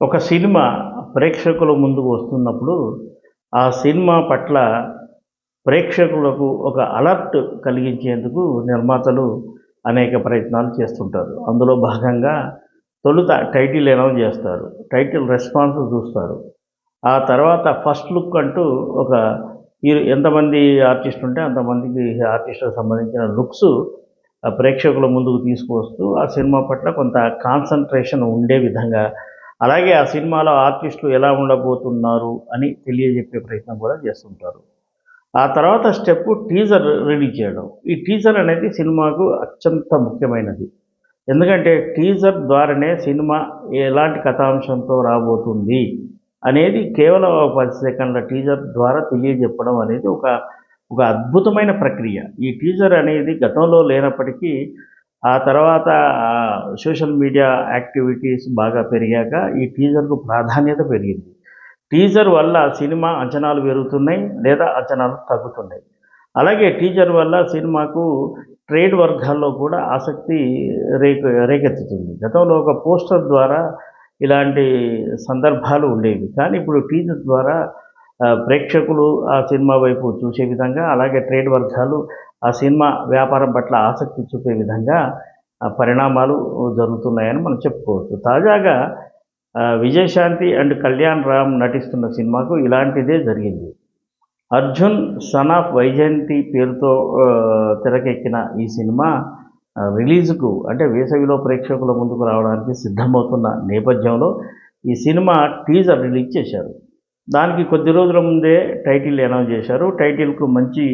ఒక సినిమా ప్రేక్షకుల ముందుకు వస్తున్నప్పుడు ఆ సినిమా పట్ల ప్రేక్షకులకు ఒక అలర్ట్ కలిగించేందుకు నిర్మాతలు అనేక ప్రయత్నాలు చేస్తుంటారు. అందులో భాగంగా తొలుత టైటిల్ అనౌన్స్ చేస్తారు. టైటిల్ రెస్పాన్స్ చూస్తారు. ఆ తర్వాత ఫస్ట్ లుక్ అంటూ ఒక ఎంతమంది ఆర్టిస్ట్ ఉంటే అంతమందికి ఆర్టిస్ట్కి సంబంధించిన లుక్స్ ప్రేక్షకుల ముందుకు తీసుకువస్తూ ఆ సినిమా పట్ల కొంత కాన్సన్ట్రేషన్ ఉండే విధంగా అలాగే ఆ సినిమాలో ఆర్టిస్టులు ఎలా ఉండబోతున్నారు అని తెలియజెప్పే ప్రయత్నం కూడా చేస్తుంటారు. ఆ తర్వాత స్టెప్ టీజర్ రిలీజ్ చేయడం. ఈ టీజర్ అనేది సినిమాకు అత్యంత ముఖ్యమైనది. ఎందుకంటే టీజర్ ద్వారానే సినిమా ఎలాంటి కథాంశంతో రాబోతుంది అనేది కేవలం ఒక పది సెకండ్ల టీజర్ ద్వారా తెలియజెప్పడం అనేది ఒక ఒక అద్భుతమైన ప్రక్రియ. ఈ టీజర్ అనేది గతంలో లేనప్పటికీ ఆ తర్వాత సోషల్ మీడియా యాక్టివిటీస్ బాగా పెరిగాక ఈ టీజర్కు ప్రాధాన్యత పెరిగింది. టీజర్ వల్ల సినిమా అంచనాలు పెరుగుతున్నాయి లేదా అంచనాలు తగ్గుతున్నాయి. అలాగే టీజర్ వల్ల సినిమాకు ట్రేడ్ వర్గాల్లో కూడా ఆసక్తి రేక రేకెత్తుతుంది. గతంలో ఒక పోస్టర్ ద్వారా ఇలాంటి సందర్భాలు ఉండేవి. కానీ ఇప్పుడు టీజర్ ద్వారా ప్రేక్షకులు ఆ సినిమా వైపు చూసే విధంగా అలాగే ట్రేడ్ వర్గాలు ఆ సినిమా వ్యాపారం పట్ల ఆసక్తి చూపే విధంగా పరిణామాలు జరుగుతున్నాయని మనం చెప్పుకోవచ్చు. తాజాగా విజయశాంతి అండ్ కళ్యాణ్ రామ్ నటిస్తున్న సినిమాకు ఇలాంటిదే జరిగింది. అర్జున్ సన్ ఆఫ్ వైజయంతి పేరుతో తెరకెక్కిన ఈ సినిమా రిలీజ్కు అంటే వేసవిలో ప్రేక్షకుల ముందుకు రావడానికి సిద్ధమవుతున్న నేపథ్యంలో ఈ సినిమా టీజర్ రిలీజ్ చేశారు. దానికి కొద్ది రోజుల ముందే టైటిల్ అనౌన్స్ చేశారు. టైటిల్కు మంచి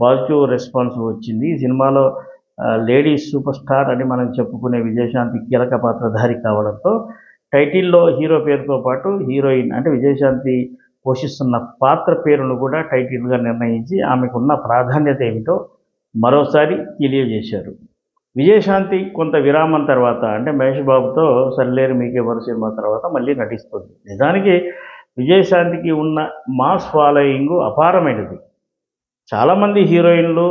పాజిటివ్ రెస్పాన్స్ వచ్చింది. ఈ సినిమాలో లేడీస్ సూపర్ స్టార్ అని మనం చెప్పుకునే విజయశాంతి కీలక పాత్రధారి కావడంతో టైటిల్లో హీరో పేరుతో పాటు హీరోయిన్ అంటే విజయశాంతి పోషిస్తున్న పాత్ర పేరును కూడా టైటిల్గా నిర్ణయించి ఆమెకున్న ప్రాధాన్యత ఏమిటో మరోసారి తెలియజేశారు. విజయశాంతి కొంత విరామం తర్వాత అంటే మహేష్ బాబుతో సల్లేరు మీకెవరు సినిమా తర్వాత మళ్ళీ నటిస్తుంది. నిజానికి విజయశాంతికి ఉన్న మాస్ ఫాలోయింగ్ అపారమైనది. చాలామంది హీరోయిన్లు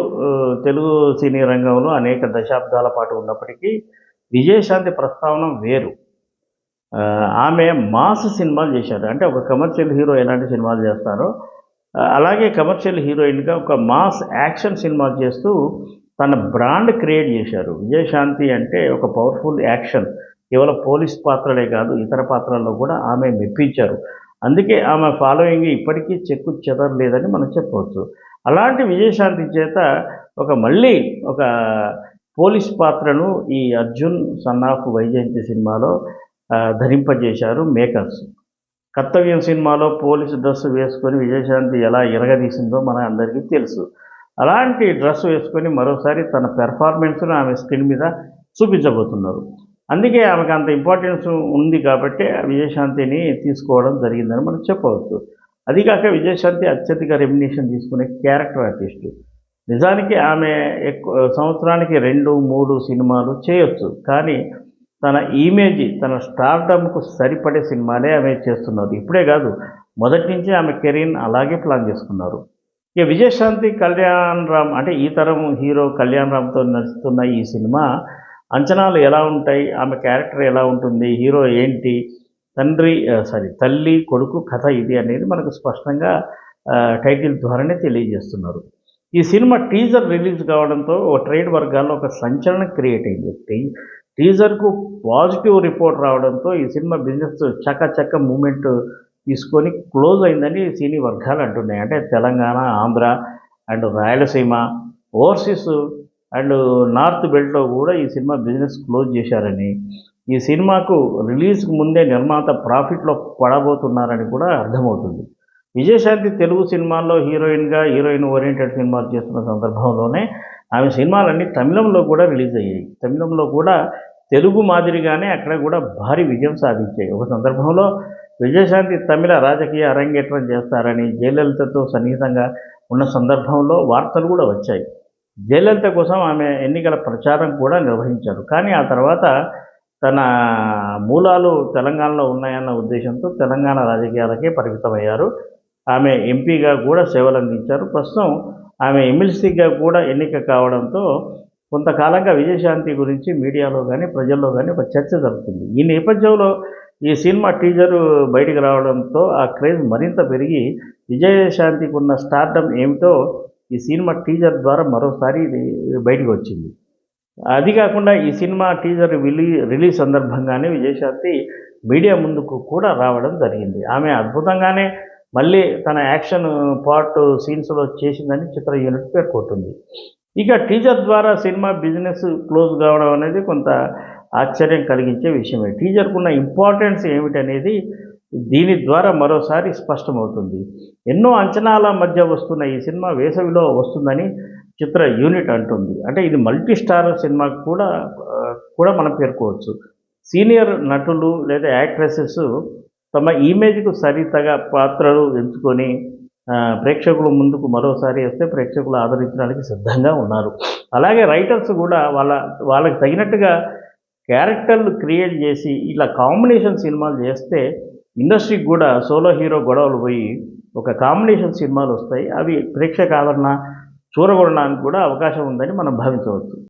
తెలుగు సినీ రంగంలో అనేక దశాబ్దాల పాటు ఉన్నప్పటికీ విజయశాంతి ప్రస్తావన వేరు. ఆమె మాస్ సినిమాలు చేశారు. అంటే ఒక కమర్షియల్ హీరో ఎలాంటి సినిమాలు చేస్తారో అలాగే కమర్షియల్ హీరోయిన్గా ఒక మాస్ యాక్షన్ సినిమాలు చేస్తూ తన బ్రాండ్ క్రియేట్ చేశారు. విజయశాంతి అంటే ఒక పవర్ఫుల్ యాక్షన్. కేవలం పోలీస్ పాత్రలే కాదు ఇతర పాత్రల్లో కూడా ఆమె మెప్పించారు. అందుకే ఆమె ఫాలోయింగ్ ఇప్పటికీ చెక్కు చెదరలేదని మనం చెప్పవచ్చు. అలాంటి విజయశాంతి చేత ఒక మళ్ళీ ఒక పోలీస్ పాత్రను ఈ అర్జున్ సన్ ఆఫ్ వైజయంతి సినిమాలో ధరింపజేశారు మేకర్స్. కర్తవ్యం సినిమాలో పోలీసు డ్రెస్ వేసుకొని విజయశాంతి ఎలా ఇరగదీసిందో మన అందరికీ తెలుసు. అలాంటి డ్రెస్ వేసుకొని మరోసారి తన పెర్ఫార్మెన్స్ను ఆమె స్క్రీన్ మీద చూపించబోతున్నారు. అందుకే ఆమెకు అంత ఇంపార్టెన్స్ ఉంది కాబట్టి ఆ విజయశాంతిని తీసుకోవడం జరిగిందని మనం చెప్పవచ్చు. అది కాక విజయశాంతి అత్యధిక రెమ్యునేషన్ తీసుకునే క్యారెక్టర్ ఆర్టిస్టు. నిజానికి ఆమె ఎక్కువ సంవత్సరానికి రెండు మూడు సినిమాలు చేయొచ్చు. కానీ తన ఇమేజ్ తన స్టార్డమ్కు సరిపడే సినిమాలే ఆమె చేస్తున్నారు ఇప్పుడే కాదు మొదటి నుంచి ఆమె కెరీర్ని అలాగే ప్లాన్ చేసుకున్నారు. ఇక విజయశాంతి కళ్యాణ్ రామ్ అంటే ఈ తరం హీరో కళ్యాణ్ రామ్తో నడుస్తున్న ఈ సినిమా అంచనాలు ఎలా ఉంటాయి? ఆమె క్యారెక్టర్ ఎలా ఉంటుంది? హీరో ఏంటి? తండ్రి సారీ తల్లి కొడుకు కథ ఇది అనేది మనకు స్పష్టంగా టైటిల్ ద్వారానే తెలియజేస్తున్నారు. ఈ సినిమా టీజర్ రిలీజ్ కావడంతో ఓ ట్రేడ్ వర్గాల్లో ఒక సంచలనం క్రియేట్ అయింది. టీ- టీజర్కు పాజిటివ్ రిపోర్ట్ రావడంతో ఈ సినిమా బిజినెస్ చక్క చక్క మూమెంట్ తీసుకొని క్లోజ్ అయిందని సినీ వర్గాలు అంటున్నాయి. అంటే Telangana Andhra and Rayalaseema overseas and north బెల్ట్లో కూడా ఈ సినిమా బిజినెస్ క్లోజ్ చేశారని ఈ సినిమాకు రిలీజ్కి ముందే నిర్మాత ప్రాఫిట్లో పడబోతున్నారని కూడా అర్థమవుతుంది. విజయశాంతి తెలుగు సినిమాల్లో హీరోయిన్గా హీరోయిన్ ఓరియంటెడ్ సినిమాలు చేస్తున్న సందర్భంలోనే ఆమె సినిమాలన్నీ తమిళంలో కూడా రిలీజ్ అయ్యాయి. తమిళంలో కూడా తెలుగు మాదిరిగానే అక్కడ కూడా భారీ విజయం సాధించాయి. ఒక సందర్భంలో విజయశాంతి తమిళ రాజకీయ అరంగేట్రం చేస్తారని జయలలితతో సన్నిహితంగా ఉన్న సందర్భంలో వార్తలు కూడా వచ్చాయి. జయలలిత కోసం ఆమె ఎన్నికల ప్రచారం కూడా నిర్వహించారు. కానీ ఆ తర్వాత తన మూలాలు తెలంగాణలో ఉన్నాయన్న ఉద్దేశంతో తెలంగాణ రాజకీయాలకే పరిమితమయ్యారు. ఆమె ఎంపీగా కూడా సేవలు అందించారు ప్రస్తుతం ఆమె ఎమ్మెల్సీగా కూడా ఎన్నిక కావడంతో కొంతకాలంగా విజయశాంతి గురించి మీడియాలో కానీ ప్రజల్లో కానీ ఒక చర్చ జరుగుతుంది. ఈ నేపథ్యంలో ఈ సినిమా టీజర్ బయటికి రావడంతో ఆ క్రేజ్ మరింత పెరిగి విజయశాంతికి ఉన్న స్టార్డమ్ ఏమిటో ఈ సినిమా టీజర్ ద్వారా మరోసారి ఇది బయటికి వచ్చింది. అది కాకుండా ఈ సినిమా టీజర్ రిలీ రిలీజ్ సందర్భంగానే విజయశాంతి మీడియా ముందుకు కూడా రావడం జరిగింది. ఆమె అద్భుతంగానే మళ్ళీ తన యాక్షన్ పార్ట్ సీన్స్లో చేసిందని చిత్ర యూనిట్ పేర్కొంటుంది. ఇక టీజర్ ద్వారా సినిమా బిజినెస్ క్లోజ్ కావడం అనేది కొంత ఆశ్చర్యం కలిగించే విషయమే. టీజర్కున్న ఇంపార్టెన్స్ ఏమిటనేది దీని ద్వారా మరోసారి స్పష్టమవుతుంది. ఎన్నో అంచనాల మధ్య వస్తున్న ఈ సినిమా వేసవిలో వస్తుందని చిత్ర యూనిట్ అంటుంది. అంటే ఇది మల్టీ స్టార్ సినిమా కూడా కూడా మనం పేర్కోవచ్చు. సీనియర్ నటులు లేదా యాక్ట్రెసెస్ తమ ఇమేజ్కు సరితగా పాత్రలు ఎంచుకొని ప్రేక్షకుల ముందుకు మరోసారి వస్తే ప్రేక్షకులు ఆదరించడానికి సిద్ధంగా ఉన్నారు. అలాగే రైటర్స్ కూడా వాళ్ళ వాళ్ళకి తగినట్టుగా క్యారెక్టర్లు క్రియేట్ చేసి ఇలా కాంబినేషన్ సినిమాలు చేస్తే ఇండస్ట్రీకి కూడా సోలో హీరో గొడవలు పోయి ఒక కాంబినేషన్ సినిమాలు వస్తాయి. అవి ప్రేక్షక ఆదరణ చూరగొనడానికి కూడా అవకాశం ఉందని మనం భావించవచ్చు.